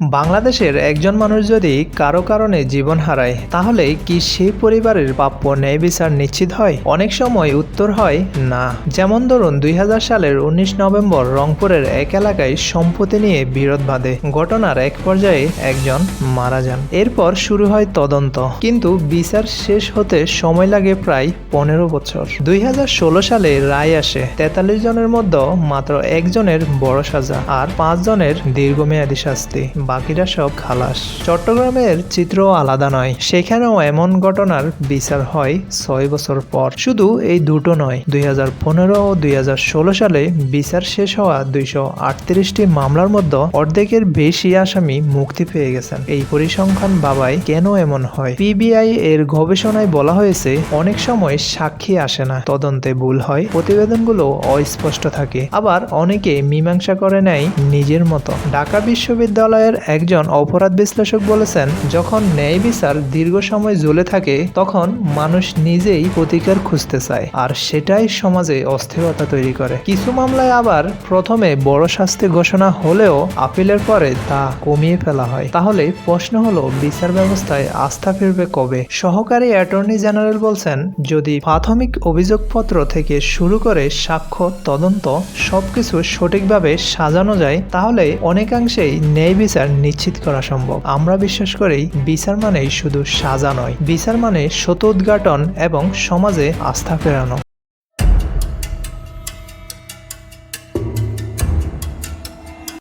বাংলাদেশের একজন মানুষ যদি কারও কারণে জীবন হারায়, তাহলে কি সেই পরিবারের প্রাপ্য ন্যায় বিচার নিশ্চিত হয়? অনেক সময় উত্তর হয় না। যেমন ধরুন, দুই হাজার সালের উনিশ নভেম্বর রংপুরের এক এলাকায় সম্পত্তি নিয়ে বিরোধ বাঁধে। ঘটনার এক পর্যায়ে একজন মারা যান। এরপর শুরু হয় তদন্ত। কিন্তু বিচার শেষ হতে সময় লাগে প্রায় পনেরো বছর। দুই হাজার ষোলো সালে রায় আসে। তেতাল্লিশ জনের মধ্যে মাত্র একজনের বড় সাজা আর পাঁচ জনের দীর্ঘমেয়াদী শাস্তি। বাকিরা সব খালাস। চট্টগ্রামের চিত্র আলাদা নয়, সেখানেও এমন ঘটনার বিচার হয় ছয় বছর পর। শুধু এই দুটো নয়, দুই ও দুই হাজার ষোলো সালে বিচার শেষ হওয়া দুইশো আটত্রিশটি মামলার মধ্যে অর্ধেকের বেশি আসামি মুক্তি পেয়ে গেছেন। এই পরিসংখ্যান বাবাই কেন এমন হয়? পিবিআই এর গবেষণায় বলা হয়েছে, অনেক সময় সাক্ষী আসে না, তদন্তে ভুল হয়, প্রতিবেদনগুলো অস্পষ্ট থাকে। আবার অনেকে মীমাংসা করে নেয় নিজের মতো। ঢাকা বিশ্ববিদ্যালয়ের একজন অপরাধ বিশ্লেষক বলেছেন, যখন ন্যায় বিচার দীর্ঘ সময় জ্বলে থাকে, তখন মানুষ নিজেই প্রতিকার খুঁজতে চায়, আর সেটাই সমাজে অস্থিরতা তৈরি করে। কিছু মামলায় আবার প্রথমে বড় শাস্তি ঘোষণা হলেও আপিলের পরে তা কমিয়ে ফেলা হয়। তাহলে প্রশ্ন হলো, বিচার ব্যবস্থায় আস্থা ফিরবে কবে? সহকারী অ্যাটর্নি জেনারেল বলছেন, যদি প্রাথমিক অভিযোগপত্র থেকে শুরু করে সাক্ষ্য, তদন্ত সবকিছু সঠিকভাবে সাজানো যায়, তাহলে অনেকাংশেই ন্যায় বিচার নিশ্চিত করা সম্ভব। আমরা বিশ্বাস করি, বিচার মানেই শুধু সাজা নয়। বিচার মানে সত্য উদ্ঘাটন এবং সমাজে আস্থা ফেরানো।